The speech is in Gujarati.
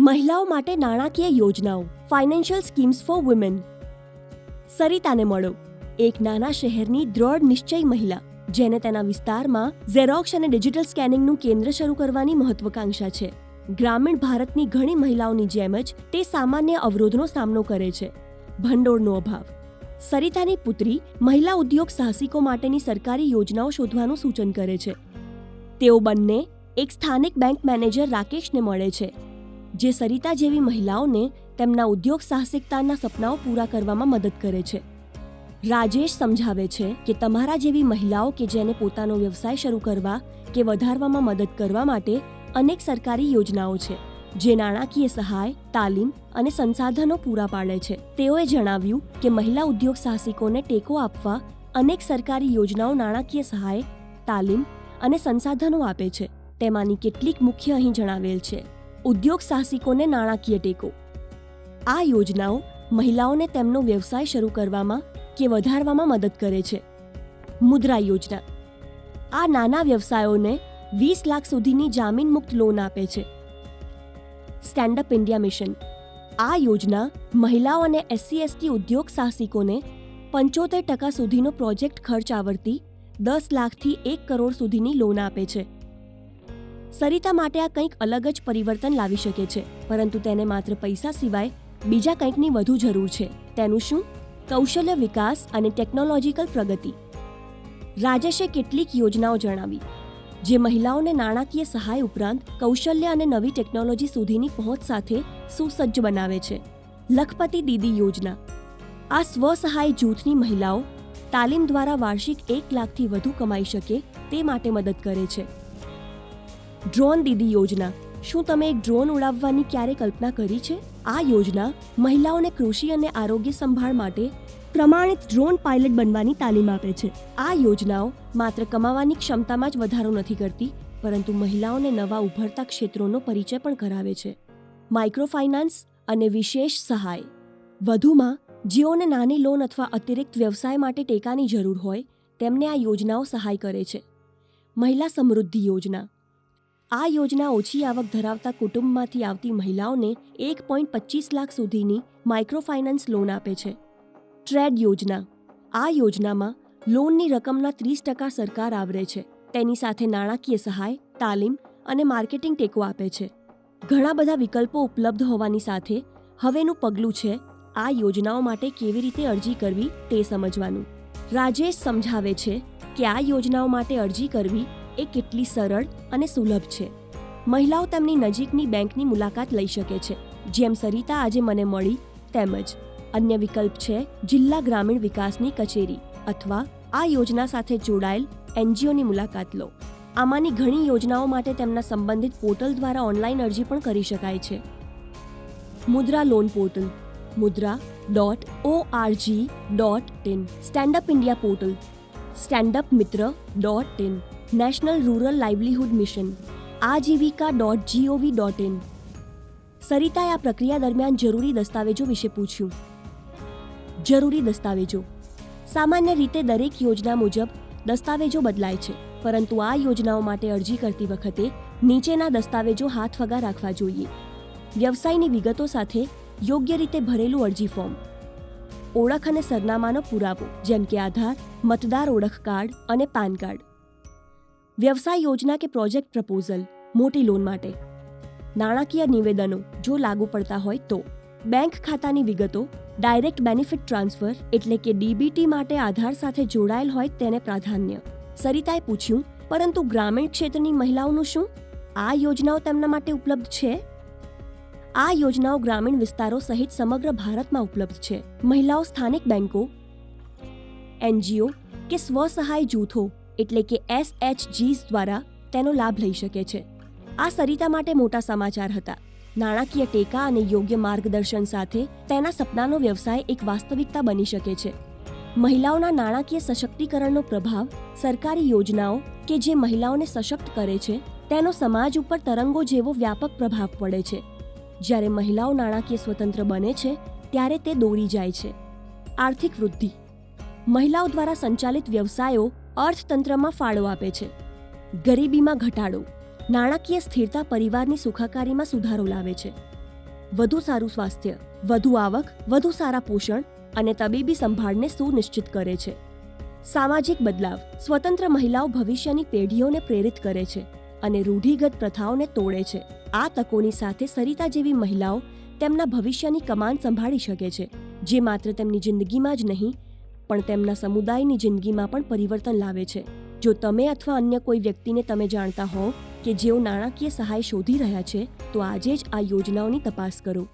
મહિલાઓ માટે નાણાકીય યોજનાઓ ફાઇનાન્શિયલ સ્કીમ્સ ફોર વુમેન સરિતાને મળો એક નાના શહેરની દ્રઢ નિશ્ચય મહિલા, જેને તેના વિસ્તારમાં ઝેરોક્ષ અને ડિજિટલ સ્કેનિંગનું કેન્દ્ર શરૂ કરવાની મહત્વકાંક્ષા છે. ગ્રામીણ ભારતની ઘણી મહિલાઓની જેમ જ તે સામાન્ય અવરોધનો સામનો કરે છે. ભંડોળનો અભાવ. સરિતાની પુત્રી મહિલા ઉદ્યોગ સાહસિકો માટેની સરકારી યોજનાઓ શોધવાનું સૂચન કરે છે. તેઓ બંને એક સ્થાનિક બેંક મેનેજર રાકેશને મળે છે. જે સરિતા જેવી મહિલાઓને તેમના ઉદ્યોગ સાહસિકતાના સપનાઓ પૂરા કરવામાં મદદ કરે છે. રાજેશ સમજાવે છે કે તમારા જેવી મહિલાઓ કે જેને પોતાનો વ્યવસાય શરૂ કરવા કે વધારવામાં મદદ કરવા માટે અનેક સરકારી યોજનાઓ છે, જે નાણાકીય સહાય, તાલીમ અને સંસાધનો પૂરા પાડે છે. તેઓએ જણાવ્યું કે મહિલા ઉદ્યોગ સાહસિકોને ટેકો આપવા અનેક સરકારી યોજનાઓ નાણાકીય સહાય, તાલીમ અને સંસાધનો આપે છે. તેમાંની કેટલીક મુખ્ય અહીં જણાવેલ છે. ઉદ્યોગ સાહસિકોને નાણાકીય ટેકો. આ યોજનાઓ મહિલાઓને તેમનો વ્યવસાય શરૂ કરવામાં કે વધારવામાં મદદ કરે છે. મુદ્રા યોજના. આ નાના વ્યવસાયોને વીસ લાખ સુધીની જામીન મુક્ત લોન આપે છે. સ્ટેન્ડ અપ ઇન્ડિયા મિશન આ યોજના મહિલાઓ અને એસસી એસટી ઉદ્યોગ સાહસિકોને પંચોતેર ટકા સુધીનો પ્રોજેક્ટ ખર્ચ આવર્તી દસ લાખથી એક કરોડ સુધીની લોન આપે છે. સરિતા માટે આ કંઈક અલગ જ પરિવર્તન લાવી શકે છે, પરંતુ તેને માત્ર પૈસા સિવાય બીજા કંઈકની વધુ જરૂર છે. તેનું શું? કૌશલ્ય વિકાસ અને ટેકનોલોજીકલ પ્રગતિ. રાજેશે કેટલીક યોજનાઓ જણાવી, જે મહિલાઓને નાણાકીય સહાય ઉપરાંત કૌશલ્ય અને નવી ટેકનોલોજી સુધીની પહોંચ સાથે સુસજ્જ બનાવે છે. લખપતિ દીદી યોજના. આ સ્વસહાય જૂથની મહિલાઓ તાલીમ દ્વારા વાર્ષિક એક લાખથી વધુ કમાઈ શકે તે માટે મદદ કરે છે. ડ્રોન દીદી યોજના. શું તમે એક ડ્રોન ઉડાવવાની ક્યારે કલ્પના કરી છે? આ યોજના મહિલાઓને કૃષિ અને આરોગ્ય સંભાળ માટે પ્રમાણિત ડ્રોન પાયલટ બનવાની તાલીમ આપે છે. આ યોજનાઓ માત્ર કમાવાની ક્ષમતામાં જ વધારો નથી કરતી, પરંતુ મહિલાઓને નવા ઉભરતા ક્ષેત્રોનો પરિચય પણ કરાવે છે. માઇક્રોફાઇનાન્સ અને વિશેષ સહાય. વધુમાં, જેઓને નાની લોન અથવા અતિરિક્ત વ્યવસાય માટે ટેકાની જરૂર હોય, તેમને આ યોજનાઓ સહાય કરે છે. મહિલા સમૃદ્ધિ યોજના. આ યોજના ઓછી આવક ધરાવતા કુટુંબમાંથી આવતી મહિલાઓને એક પોઈન્ટ પચીસ લાખ સુધીની માઇક્રોફાઇનાન્સ લોન આપે છે. ટ્રેડ યોજના. આ યોજનામાં લોનની રકમના ત્રીસ ટકા સરકાર આવરે છે. તેની સાથે નાણાકીય સહાય, તાલીમ અને માર્કેટિંગ ટેકો આપે છે. ઘણા બધા વિકલ્પો ઉપલબ્ધ હોવાની સાથે હવેનું પગલું છે આ યોજનાઓ માટે કેવી રીતે અરજી કરવી તે સમજવાનું. રાજેશ સમજાવે છે કે આ યોજનાઓ માટે અરજી કરવી એ કેટલી સરળ અને સુલભ છે. મહિલાઓ તેમની નજીકની બેંકની મુલાકાત લઈ શકે છે, જેમ સરિતા આજે મને મળી તેમજ અન્ય વિકલ્પ છે જિલ્લા ગ્રામીણ વિકાસની કચેરી અથવા આ યોજના સાથે જોડાયેલ એનજીઓની મુલાકાત લો. આમાંની ઘણી યોજનાઓ માટે તેમના સંબંધિત પોર્ટલ દ્વારા ઓનલાઈન અરજી પણ કરી શકાય છે. Mudra loan portal, Mudra dot O RG dot in. Stand Up India portal Stand Up Mitra dot in. National Rural Livelihood Mission Aajeevika dot gov dot in સરિતાએ આ પ્રક્રિયા દરમિયાન જરૂરી દસ્તાવેજો વિશે પૂછ્યું. જરૂરી દસ્તાવેજો. સામાન્ય રીતે દરેક યોજના મુજબ દસ્તાવેજો બદલાય છે, પરંતુ આ યોજનાઓ માટે અરજી કરતી વખતે નીચેના દસ્તાવેજો હાથ વગા રાખવા જોઈએ. વ્યવસાયની વિગતો સાથે યોગ્ય રીતે ભરેલું અરજી ફોર્મ. ઓળખ અને સરનામાનો પુરાવો, જેમ કે આધાર, મતદાર ઓળખ કાર્ડ અને પાન કાર્ડ. વ્યવસાય યોજના કે પ્રોજેક્ટ પ્રપોઝલ, મોટી લોન માટે. નાણાકીય નિવેદનો, જો લાગુ પડતા હોય તો. બેંક ખાતાની વિગતો, ડાયરેક્ટ બેનિફિટ ટ્રાન્સફર, એટલે કે ડીબીટી માટે આધાર સાથે જોડાયેલ હોય તેને પ્રાધાન્ય. સરિતાએ પૂછ્યું, પરંતુ ગ્રામીણ ક્ષેત્રની મહિલાઓનું શું? આ યોજનાઓ તેમના માટે ઉપલબ્ધ છે? આ યોજનાઓ ગ્રામીણ વિસ્તારો સહિત સમગ્ર ભારતમાં ઉપલબ્ધ છે. મહિલાઓ સ્થાનિક બેંકો, એનજીઓ કે સ્વસહાય જૂથો એટલે કે એસએચજીસ દ્વારા તેનો લાભ લઈ શકે છે. આ સરિતા માટે મોટા સમાચાર હતા. નાણાકીય ટેકા અને યોગ્ય માર્ગદર્શન સાથે તેના સપનાનો વ્યવસાય એક વાસ્તવિકતા બની શકે છે. મહિલાઓના નાણાકીય સશક્તિકરણનો પ્રભાવ, સરકારી યોજનાઓ કે જે મહિલાઓને સશક્ત કરે છે, તેનો સમાજ ઉપર તરંગો જેવો વ્યાપક પ્રભાવ પડે છે. જ્યારે મહિલાઓ નાણાકીય સ્વતંત્ર બને છે, ત્યારે તે દોરી જાય છે. આર્થિક વૃદ્ધિ. મહિલાઓ દ્વારા સંચાલિત વ્યવસાયો અર્થતંત્રમાં ફાળો આપે છે. ગરીબીમાં ઘટાડો, નાણાકીય સ્થિરતા પરિવારની સુખાકારીમાં સુધારો લાવે છે. વધુ સારું સ્વાસ્થ્ય, વધુ આવક, વધુ સારા પોષણ અને તબીબી સંભાળને સુનિશ્ચિત કરે છે. સામાજિક બદલાવ, સ્વતંત્ર મહિલાઓ ભવિષ્યની પેઢીઓને પ્રેરિત કરે છે અને રૂઢિગત પ્રથાઓને તોડે છે. આ તકોની સાથે સરિતા જેવી મહિલાઓ તેમના ભવિષ્યની કમાન સંભાળી શકે છે, જે માત્ર તેમની જિંદગીમાં જ નહીં પણ તેમના સમુદાયની જિંદગીમાં પણ પરિવર્તન લાવે છે. જો તમે અથવા અન્ય કોઈ વ્યક્તિને તમે જાણતા હો કે જેઓ નાણાકીય સહાય શોધી રહ્યા છે, તો આજે જ આ યોજનાઓની તપાસ કરો.